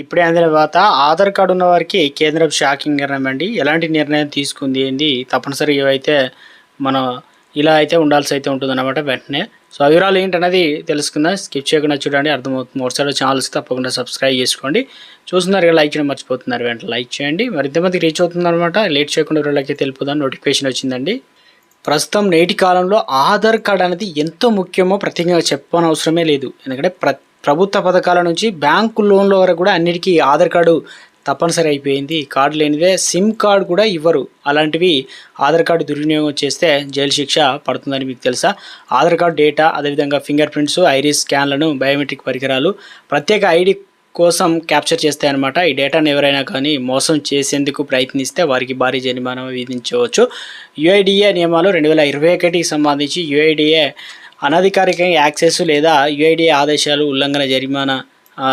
ఇప్పుడే అందిన తర్వాత ఆధార్ కార్డు ఉన్న వారికి కేంద్రం షాకింగ్ నిర్ణయం అండి. ఎలాంటి నిర్ణయం తీసుకుంది ఏంది? తప్పనిసరిగా అయితే మనం ఇలా అయితే ఉండాల్సి అయితే ఉంటుంది అనమాట వెంటనే. సో ఆ వివరాలు ఏంటనేది తెలుసుకుందాం. స్కిప్ చేయకుండా చూడండి. అర్థమవుతుంది. మరోసారి ఛానల్స్ తప్పకుండా సబ్స్క్రైబ్ చేసుకోండి. చూస్తున్నారు కదా లైక్ చేయడం మర్చిపోతున్నారు. వెంటనే లైక్ చేయండి. మరి ఇంతమందికి రీచ్ అవుతుంది అనమాట లేట్ చేయకుండా వివరాలకి తెలుపుదాం. నోటిఫికేషన్ వచ్చిందండి. ప్రస్తుతం నేటి కాలంలో ఆధార్ కార్డ్ అనేది ఎంతో ముఖ్యమో ప్రత్యేకంగా చెప్పనవసరమే లేదు. ఎందుకంటే ప్రతి ప్రభుత్వ పథకాల నుంచి బ్యాంకు లోన్ల వరకు కూడా అన్నిటికీ ఆధార్ కార్డు తప్పనిసరి అయిపోయింది. కార్డు లేనిదే సిమ్ కార్డు కూడా ఇవ్వరు. అలాంటివి ఆధార్ కార్డు దుర్వినియోగం చేస్తే జైలు శిక్ష పడుతుందని మీకు తెలుసా? ఆధార్ కార్డు డేటా అదేవిధంగా ఫింగర్ ప్రింట్స్ ఐరిస్ స్కాన్లను బయోమెట్రిక్ పరికరాలు ప్రత్యేక ఐడి కోసం క్యాప్చర్ చేస్తాయన్నమాట ఈ డేటాను ఎవరైనా కానీ మోసం చేసేందుకు ప్రయత్నిస్తే వారికి భారీ జరిమానా విధించవచ్చు. యుఐడిఏ నియమాలు రెండు వేల ఇరవై ఒకటికి సంబంధించి యుఐడిఏ అనధికారిక యాక్సెస్ లేదా యుఐడి ఆదేశాలు ఉల్లంఘన జరిమానా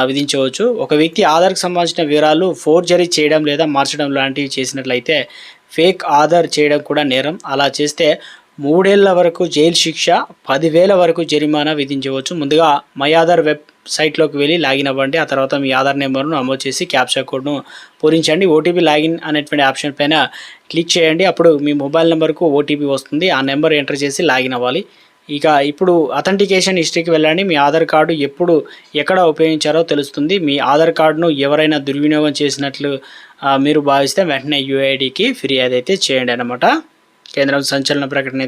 విధించవచ్చు. ఒక వ్యక్తి ఆధార్కు సంబంధించిన వివరాలు ఫోర్జరీ చేయడం లేదా మార్చడం లాంటివి చేసినట్లయితే ఫేక్ ఆధార్ చేయడం కూడా నేరం. అలా చేస్తే మూడేళ్ళ వరకు జైలు శిక్ష పదివేల వరకు జరిమానా విధించవచ్చు. ముందుగా మై ఆధార్ వెబ్సైట్లోకి వెళ్ళి లాగిన్ అవ్వండి. ఆ తర్వాత మీ ఆధార్ నెంబర్ను నమోదు చేసి క్యాప్చా కోడ్ను పూరించండి. ఓటీపీ లాగిన్ అనేటువంటి ఆప్షన్ పైన క్లిక్ చేయండి. అప్పుడు మీ మొబైల్ నెంబర్కు ఓటీపీ వస్తుంది. ఆ నెంబర్ ఎంటర్ చేసి లాగిన్ అవ్వాలి. ఇక ఇప్పుడు అథెంటికేషన్ హిస్టరీకి వెళ్ళండి. మీ ఆధార్ కార్డు ఎప్పుడు ఎక్కడ ఉపయోగించారో తెలుస్తుంది. మీ ఆధార్ కార్డును ఎవరైనా దుర్వినియోగం చేసినట్లు మీరు భావిస్తే వెంటనే యూఐడికి ఫిర్యాదు అయితే చేయండి అనమాట కేంద్రం సంచలన ప్రకటన అయితే